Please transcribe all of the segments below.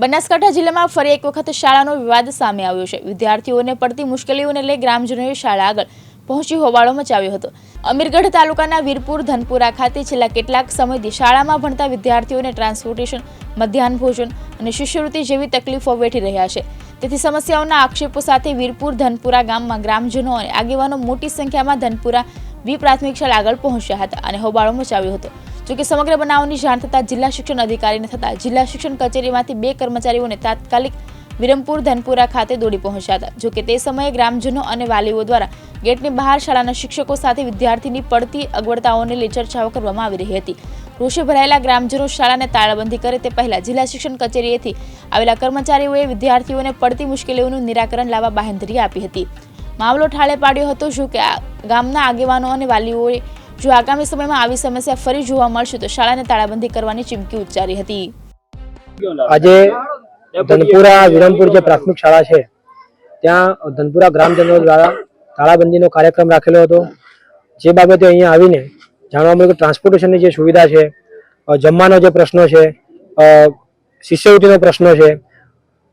બનાસકાંઠા જિલ્લામાં ફરી એક વખત શાળાનો વિવાદ સામે આવ્યો છે. વિદ્યાર્થીઓને પડતી મુશ્કેલીઓને લઈ ગ્રામજનોએ શાળા આગળ પહોંચી હોબાળો મચાવ્યો હતો. અમીરગઢ તાલુકાના વીરપુર, ધનપુરા ખાતે છેલ્લા કેટલાક સમયથી શાળામાં ભણતા વિદ્યાર્થીઓને ટ્રાન્સપોર્ટેશન, મધ્યાહન ભોજન અને શિષ્યવૃત્તિ જેવી તકલીફો વેઠી રહ્યા છે. તેથી સમસ્યાઓના આક્ષેપો સાથે વીરપુર, ધનપુરા ગામમાં ગ્રામજનો અને આગેવાનો મોટી સંખ્યામાં ધનપુરા વી પ્રાથમિક શાળા આગળ પહોંચ્યા હતા અને હોબાળો મચાવ્યો હતો. જોકે સમગ્ર બનાવની જાણ થતાં જિલ્લા શિક્ષણ અધિકારીને થતાં જિલ્લા શિક્ષણ કચેરીમાંથી બે કર્મચારીઓને તાત્કાલિક વિરમપુર ધનપુરા ખાતે દોડી પહોંચ્યા હતા. જોકે તે સમયે ગ્રામજનો અને વાલીઓ દ્વારા ગેટની બહાર શાળાના શિક્ષકો સાથે વિદ્યાર્થીની પડતી અગવડતાઓને લઈ ચર્ચાઓ કરવામાં આવી રહી હતી. રોષે ભરાયેલા ગ્રામજનો શાળાને તાળાબંધી કરે તે પહેલા જિલ્લા શિક્ષણ કચેરીએથી આવેલા કર્મચારીઓએ વિદ્યાર્થીઓને પડતી મુશ્કેલીઓનું નિરાકરણ લાવવા બાહેંધરી આપી હતી. મામલો ઠાળે પાડ્યો હતો જો કે ગામના આગેવાનો અને વાલીઓએ જો આગામી સમયમાં આવી સમસ્યા ફરી જોવા મળશે તો શાળાને તાળાબંધી કરવાની ચીમકી ઉચ્ચારી હતી. આજે ધનપુરા વિરમપુર જે પ્રાથમિક શાળા છે, ત્યાં ધનપુરા ગ્રામજનો દ્વારા તાળાબંધીનો કાર્યક્રમ રાખેલો હતો. જે બાબતે અહીંયા આવીને જાણવા મળ્યું કે ટ્રાન્સપોર્ટેશનની જે સુવિધા છે જમવાનો જે પ્રશ્નો છે શિષ્યવૃત્તિનો પ્રશ્નો છે,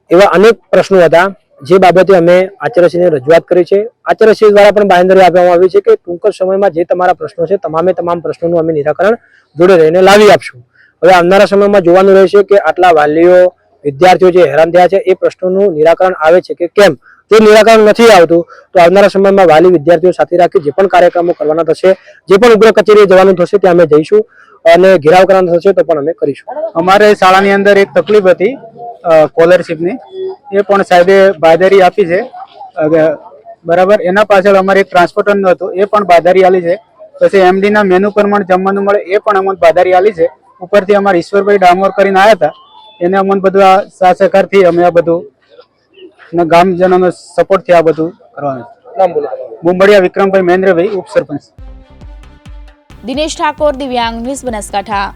એવા અનેક પ્રશ્નો હતા. જે બાબતે અમે આચાર્યશ્રીને રજૂઆત કરી છે, આચાર્યશ્રી દ્વારા પણ બાંધરી આપવામાં આવી છે કે ટૂંક સમયમાં જે તમારા પ્રશ્નો છે, તમામે તમામ પ્રશ્નોનું અમે નિરાકરણ જોડે રહીને લાવી આપશું. હવે આવનારા સમયમાં જોવાનું રહેશે કે આટલા વાલીઓ, વિદ્યાર્થીઓ જે હેરાન થયા છે, એ પ્રશ્નોનું નિરાકરણ આવે છે કે કેમ? જો નિરાકરણ નથી આવતું, તો આવનારા સમયમાં વાલી વિદ્યાર્થીઓ સાથે રાખી જે પણ કાર્યક્રમો કરવાના થશે, જે પણ ઉગ્ર કચેરીએ જવાનું થશે, ત્યાં અમે જઈશું અને ઘેરાવ કરવાનો થશે તો પણ અમે કરીશું. અમારે શાળાની અંદર એક તકલીફ હતી. સ્કોલરશીપની એ પણ સાહેબે બાદારી આપી છે. બરાબર. એના પાછળ અમારે એક ટ્રાન્સપોર્ટરનું હતું. એ પણ બાદારી આલી છે. પછી એમડી ના મેનુ પ્રમાણે જમવાનું મળે એ પણ અમને બાદારી આલી છે. ઉપરથી અમારે ઈશ્વરભાઈ ડામોર કરીને આવ્યા હતા. એને અમને બધું આ સાથ સહકારથી અમે આ બધું ને ગામજનોનો સપોર્ટથી આ બધું કરવાનું મુંબડિયા વિક્રમભાઈ મહેન્દ્રભાઈ ઉપસરપંચ. દિનેશ ઠાકોર દિવ્યાંગ ન્યૂઝ બનાસકાંઠા.